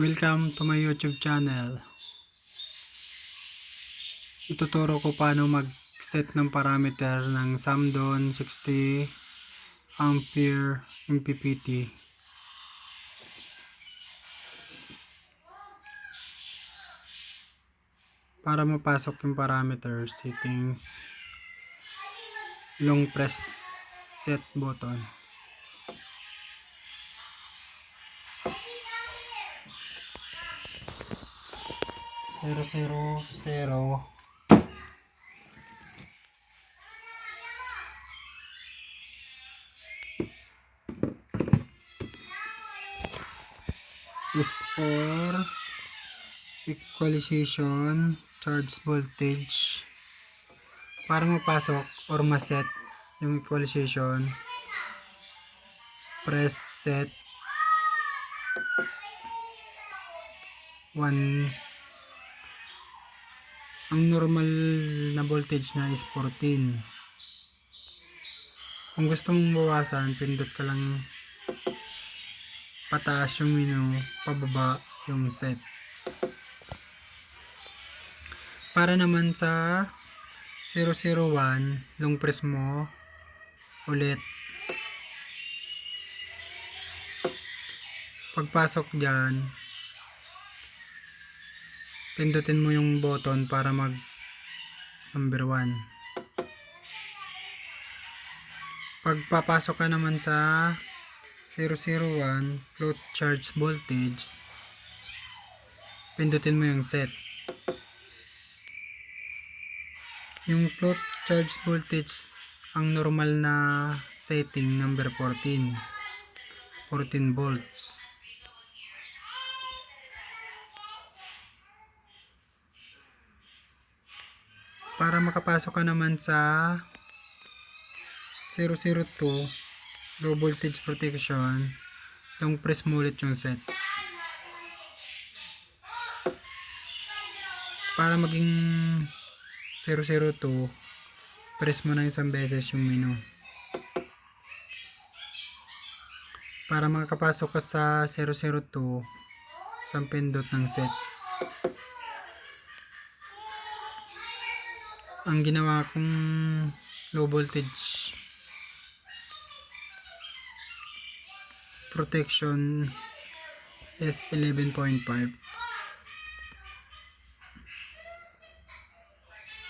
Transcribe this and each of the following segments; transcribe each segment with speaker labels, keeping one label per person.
Speaker 1: Welcome to my YouTube channel. Ituturo ko paano mag-set ng parameter ng Samdon 60 Ampere MPPT. Para mapasok yung parameter settings, long press set button. Zero zero zero. Is for equalization charge voltage. Para mapasok or maset yung equalization press set. 1 ang normal na voltage na is 14 kung gusto mong bawasan pindot ka lang pataas yung menu pababa yung set. Para naman sa 001 long press mo ulit. Pagpasok dyan pindutin mo yung button para mag number 1 pagpapasok ka naman sa 001 float charge voltage pindutin mo yung set. Yung float charge voltage ang normal na setting number 14 14 volts para makapasok ka naman sa 002 low voltage protection. Long press mo ulit yung set. Para maging 002 press mo na isang beses yung menu. Para makapasok ka sa 002 isang pindot ng set ang ginawa kong low voltage protection is 11.5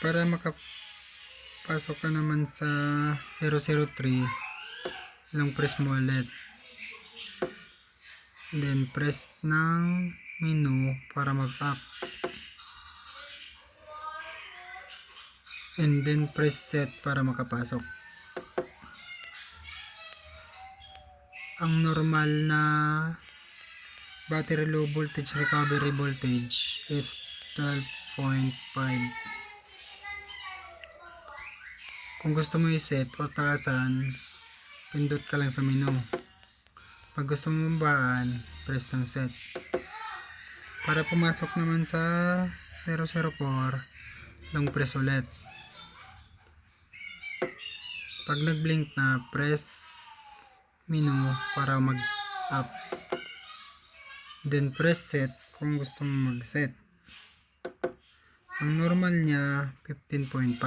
Speaker 1: para makapasok ka naman sa 003 lang press mo ulit. Then press ng menu para mag up and then press set para makapasok. Ang normal na battery low voltage recovery voltage is 12.5 kung gusto mo i-set o taasan pindot ka lang sa menu. Pag gusto mo mabaan press ng set. Para pumasok naman sa 004 long press ulit pag nag-blink na press menu para mag up then press set kung gusto mo mag set ang normal niya 15.5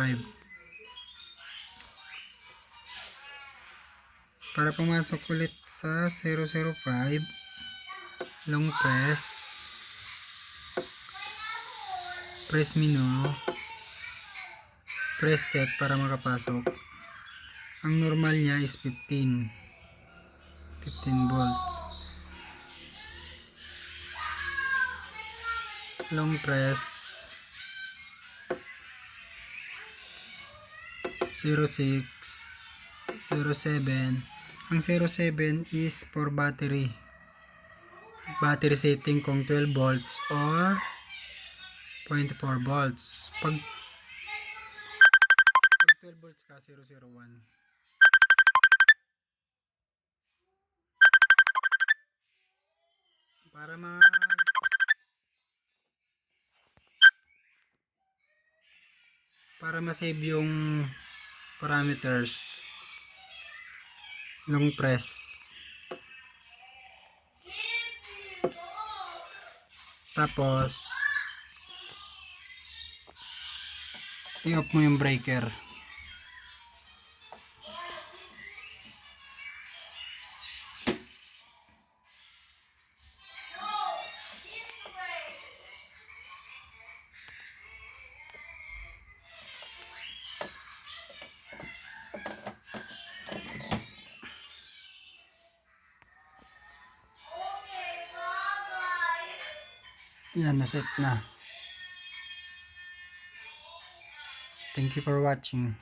Speaker 1: para pumasok ulit sa 005 long press. Press menu. Press set para makapasok ang normal niya is 15 15 volts. Long press. 06 07 ang 07 is for battery. Battery setting kung 12 volts or 24 volts. Pag 12 volts ka 001 para ma para ma-save yung parameters long press Tapos, i-off mo yung breaker. Yan, naset na. Thank you for watching.